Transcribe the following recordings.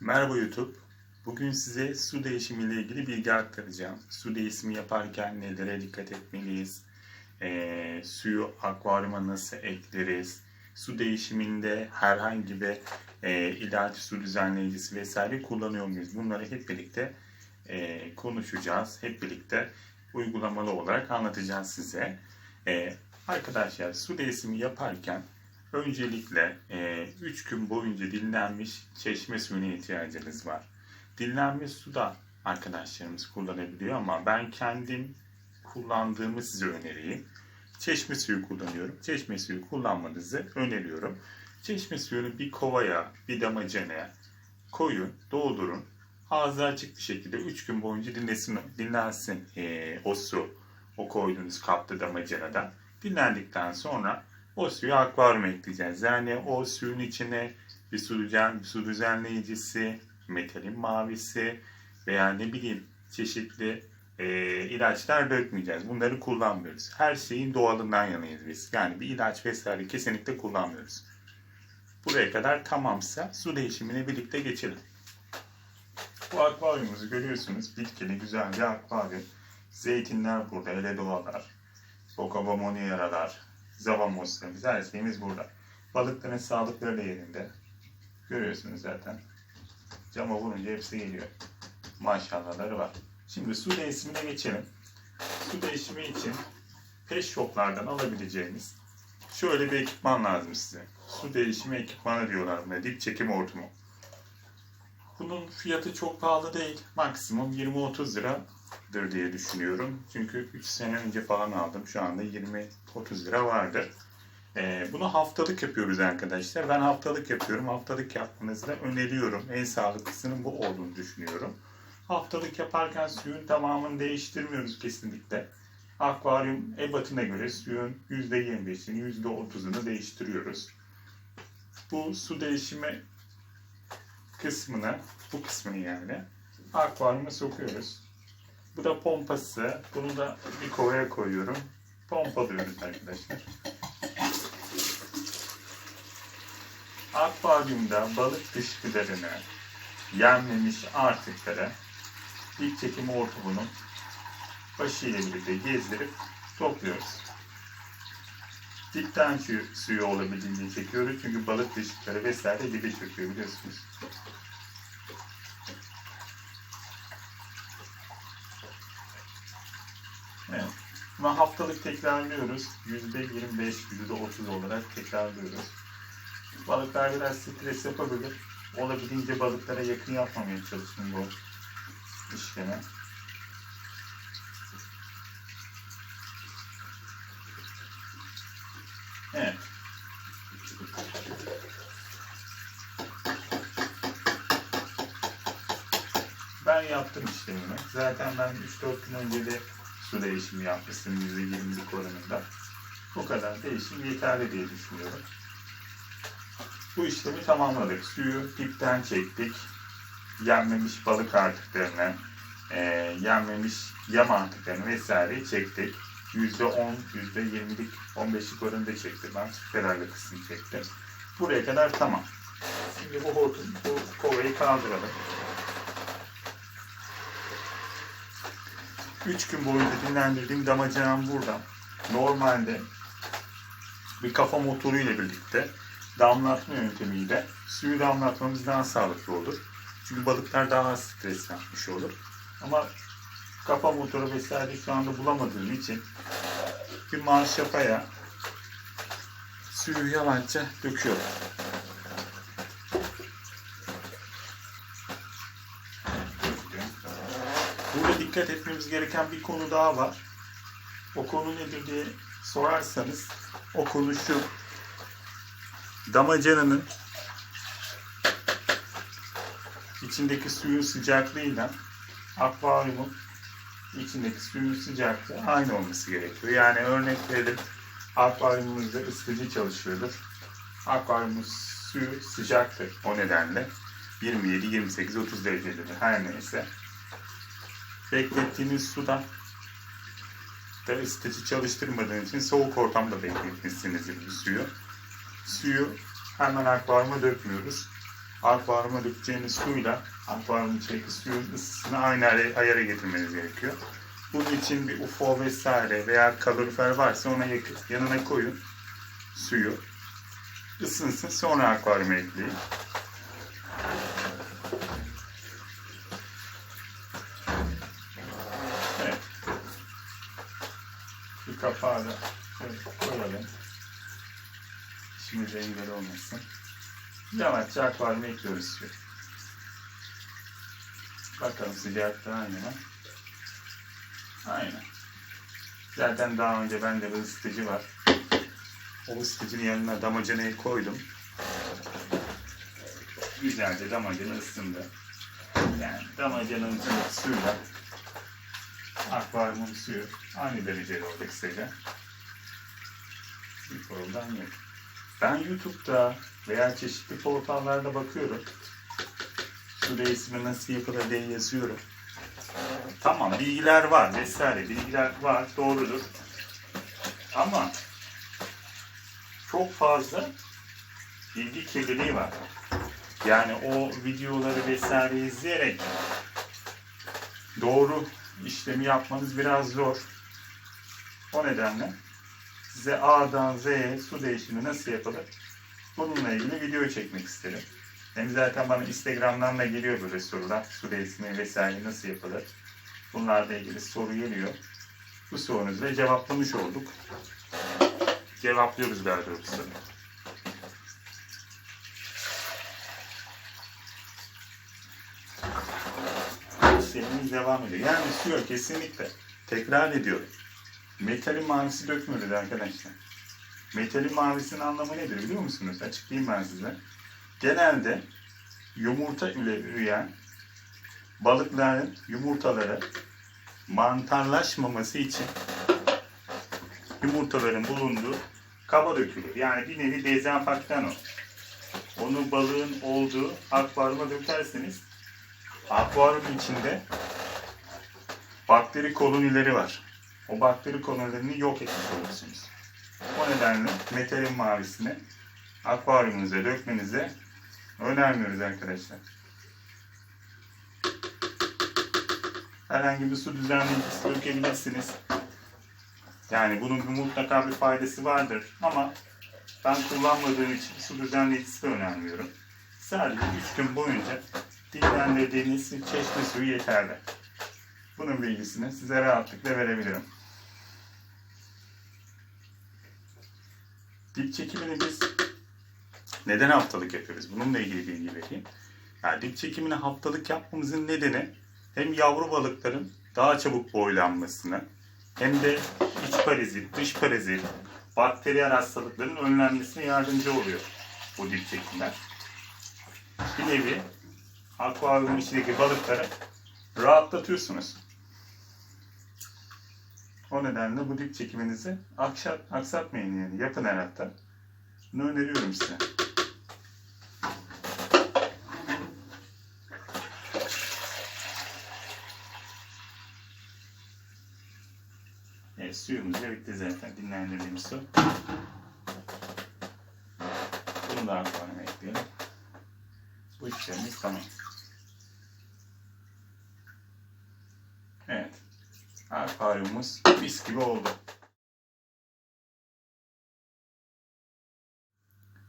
Merhaba YouTube. Bugün size su değişimi ile ilgili bilgi aktaracağım. Su değişimi yaparken nelere dikkat etmeliyiz? Ee, suyu akvaryuma nasıl ekleriz? Su değişiminde herhangi bir e, ilaç, su düzenleyicisi vesaire kullanıyor muyuz? Bunları hep birlikte e, konuşacağız. Hep birlikte uygulamalı olarak anlatacağız size. E, arkadaşlar su değişimi yaparken Öncelikle 3 gün boyunca dinlenmiş çeşme suyuna ihtiyacınız var. Dinlenmiş su da arkadaşlarımız kullanabiliyor ama ben kendim kullandığımı size önereyim. Çeşme suyu kullanıyorum. Çeşme suyu kullanmanızı öneriyorum. Çeşme suyunu bir kovaya, bir damacanaya koyun, doldurun. Ağzı açık bir şekilde 3 gün boyunca dinlensin, dinlensin ee, o su. O koyduğunuz kapta damacanada. Dinlendikten sonra o suyu akvaryuma ekleyeceğiz. Yani o suyun içine bir su, düzen, bir su düzenleyicisi, metalin mavisi veya ne bileyim çeşitli e, ilaçlar dökmeyeceğiz. Bunları kullanmıyoruz. Her şeyin doğalından yanayız biz. Yani bir ilaç vesaire kesinlikle kullanmıyoruz. Buraya kadar tamamsa su değişimine birlikte geçelim. Bu akvaryumumuzu görüyorsunuz. Bitkili güzel bir akvaryum. Zeytinler burada, ele doğalar. Bokabamonieralar, zavamoslarımız, her şeyimiz burada. Balıkların sağlıkları da yerinde. Görüyorsunuz zaten. Cama vurunca hepsi geliyor. Maşallahları var. Şimdi su değişimine geçelim. Su değişimi için pet shoplardan alabileceğiniz şöyle bir ekipman lazım size. Su değişimi ekipmanı diyorlar buna. Dip çekim hortumu. Bunun fiyatı çok pahalı değil. Maksimum 20-30 liradır diye düşünüyorum. Çünkü 3 sene önce falan aldım. Şu anda 20-30 lira vardır. Ee, bunu haftalık yapıyoruz arkadaşlar. Ben haftalık yapıyorum. Haftalık yapmanızı da öneriyorum. En sağlıklısının bu olduğunu düşünüyorum. Haftalık yaparken suyun tamamını değiştirmiyoruz kesinlikle. Akvaryum ebatına göre suyun %25'ini, %30'unu değiştiriyoruz. Bu su değişimi kısmını, bu kısmını yani akvaryuma sokuyoruz. Bu da pompası. Bunu da bir kovaya koyuyorum. Pompalıyoruz arkadaşlar. Akvaryumda balık dışkılarını, yenmemiş artıkları ilk çekim hortumunun başıyla birlikte gezdirip topluyoruz. Dipten su, suyu olabildiğince çekiyoruz çünkü balık dışkıları vesaire dibe çöküyor biliyorsunuz. Evet. Ama haftalık tekrarlıyoruz. %25, %30 olarak tekrarlıyoruz. Balıklar biraz stres yapabilir. Olabildiğince balıklara yakın yapmamaya çalışın bu işlemi. Evet. Ben yaptım işlemimi. Zaten ben 3-4 gün önce de su değişimi yapmıştım %20'lik oranında. O kadar değişim yeterli diye düşünüyorum. Bu işlemi tamamladık. Suyu dipten çektik. Yenmemiş balık artıklarını, e, yenmemiş yem artıklarını vesaire çektik. %10, %20'lik, 15'lik oranında çektim. Ben kararlı kısmı çektim. Buraya kadar tamam. Şimdi bu hortum, bu kovayı kaldıralım. 3 gün boyunca dinlendirdiğim damacanam burada. Normalde bir kafa motoru ile birlikte damlatma yöntemiyle suyu damlatmamız daha sağlıklı olur. Çünkü balıklar daha az stres yapmış olur. Ama kafa motoru vesaire şu anda bulamadığım için bir manşafaya suyu yavaşça döküyorum. Burada dikkat etmemiz gereken bir konu daha var. O konu nedir diye sorarsanız o konu şu. Damacananın içindeki suyun sıcaklığıyla akvaryumun içindeki suyun sıcaklığı aynı olması gerekiyor. Yani örnek verelim akvaryumumuzda ısıtıcı çalışıyordur. Akvaryumun suyu sıcaktır o nedenle. 27, 28, 30 derecededir her neyse. Beklettiğiniz suda da ısıtıcı çalıştırmadığın için soğuk ortamda bekletmişsinizdir bu suyu. Suyu hemen akvaryuma dökmüyoruz. akvaryuma dökeceğiniz suyla akvaryumun içindeki suyun ısısını aynı ay- ayara getirmeniz gerekiyor. Bunun için bir UFO vesaire veya kalorifer varsa ona yakın, yanına koyun suyu. Isınsın sonra akvaryuma ekleyin. Bir kapağı da şöyle koyalım. İşimize engel olmasın. Yavaşça akvaryuma ekliyoruz suyu. Bakalım sıcaklığı aynı mı? Aynen. Zaten daha önce bende bir ısıtıcı var. O ısıtıcının yanına damacanayı koydum. Güzelce damacana ısındı. Yani damacanın içindeki suyla akvaryumun suyu aynı derecede kısaca. Bir problem yok. Ben YouTube'da veya çeşitli portallarda bakıyorum. Su değişimi nasıl yapılır diye yazıyorum. Tamam bilgiler var vesaire bilgiler var doğrudur. Ama çok fazla bilgi kirliliği var. Yani o videoları vesaire izleyerek doğru işlemi yapmanız biraz zor. O nedenle size A'dan Z'ye su değişimi nasıl yapılır? Bununla ilgili video çekmek isterim. Hem zaten bana Instagram'dan da geliyor böyle sorular. Su değişimi vesaire nasıl yapılır? Bunlarla ilgili soru geliyor. Bu sorunuzu da cevaplamış olduk. Cevaplıyoruz daha doğrusu. İşlemimiz devam ediyor. Yani suya kesinlikle tekrar ediyorum. Metalin mavisi dökmüyoruz arkadaşlar. Metalin mavisinin anlamı nedir biliyor musunuz? Açıklayayım ben size. Genelde yumurta ile üreyen balıkların yumurtaları mantarlaşmaması için yumurtaların bulunduğu kaba dökülür. Yani bir nevi dezenfektan o. Onu balığın olduğu akvaryuma dökerseniz akvaryum içinde bakteri kolonileri var. O bakteri kolonilerini yok etmiş olursunuz. O nedenle metalin mavisini akvaryumunuza dökmenize önermiyoruz arkadaşlar. Herhangi bir su düzenleyicisi dökebilirsiniz. Yani bunun bir mutlaka bir faydası vardır ama ben kullanmadığım için su düzenleyicisi de önermiyorum. Sadece 3 gün boyunca dinlendirdiğiniz çeşme suyu yeterli. Bunun bilgisini size rahatlıkla verebilirim. Dip çekimini biz neden haftalık yapıyoruz? Bununla ilgili bilgi vereyim. Yani dip çekimini haftalık yapmamızın nedeni hem yavru balıkların daha çabuk boylanmasını hem de iç parazit, dış parazit, bakteriyel hastalıkların önlenmesine yardımcı oluyor bu dip çekimler. Bir nevi akvaryumun içindeki balıkları rahatlatıyorsunuz. O nedenle bu dip çekiminizi aksat, aksatmayın yani. Yapın her hafta. Bunu öneriyorum size. Evet, suyumuz da bitti zaten. Dinlendirdiğimiz su. Bunu da akvaryuma ekleyelim. Bu işlemimiz tamam. Evet. Akvaryumumuz mis gibi oldu.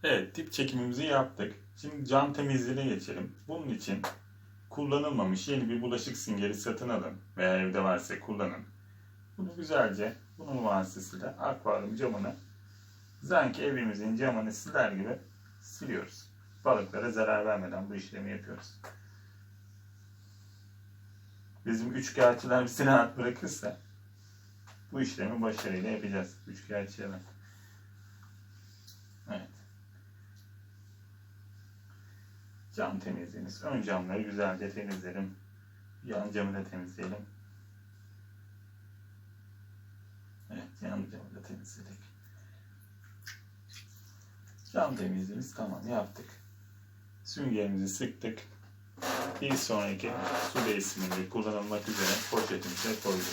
Evet, dip çekimimizi yaptık. Şimdi cam temizliğine geçelim. Bunun için kullanılmamış yeni bir bulaşık süngeri satın alın veya evde varsa kullanın. Bunu güzelce bunun vasıtasıyla akvaryum camını sanki evimizin camını siler gibi siliyoruz. Balıklara zarar vermeden bu işlemi yapıyoruz. Bizim üçkağıtçılar bizi rahat bırakırsa bu işlemi başarıyla yapacağız. Üçkağıtçılar. Evet. Cam temizliğimiz. Ön camları güzelce temizleyelim. Yan camı da temizleyelim. Evet, yan camı da temizledik. Cam temizliğimiz tamam yaptık. Süngerimizi sıktık. Bir sonraki su değişiminde kullanılmak üzere poşetimize koyduk.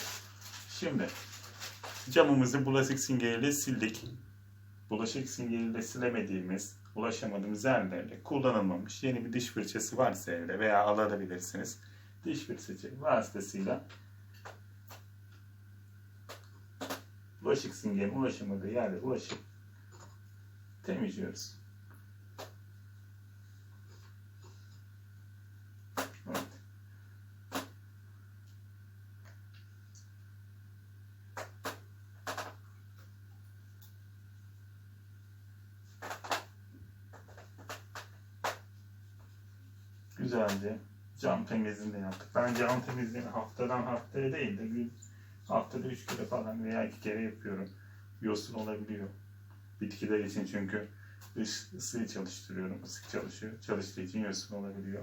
Şimdi camımızı bulaşık süngeriyle sildik. bulaşık süngeriyle silemediğimiz, ulaşamadığımız yerlerde kullanılmamış yeni bir diş fırçası varsa evde veya alabilirsiniz. Diş fırçası vasıtasıyla bulaşık süngerin ulaşamadığı yerde ulaşıp temizliyoruz. Evet. Güzelce cam temizliğini yaptık. Ben cam temizliğini haftadan haftaya değil de gün haftada üç kere falan veya iki kere yapıyorum. Yosun olabiliyor. Bitkiler için çünkü dış ısıyı çalıştırıyorum. Isık çalışıyor. Çalıştığı için yosun olabiliyor.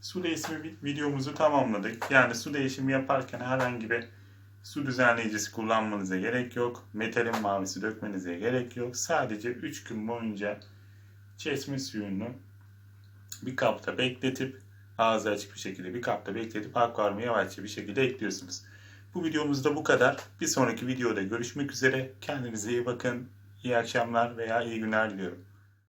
Su değişimi vi- videomuzu tamamladık. Yani su değişimi yaparken herhangi bir su düzenleyicisi kullanmanıza gerek yok. Metalin mavisi dökmenize gerek yok. Sadece 3 gün boyunca çeşme suyunu bir kapta bekletip ağzı açık bir şekilde bir kapta bekletip akvaryuma yavaşça bir şekilde ekliyorsunuz. Bu videomuzda bu kadar. Bir sonraki videoda görüşmek üzere. Kendinize iyi bakın. İyi akşamlar veya iyi günler diliyorum.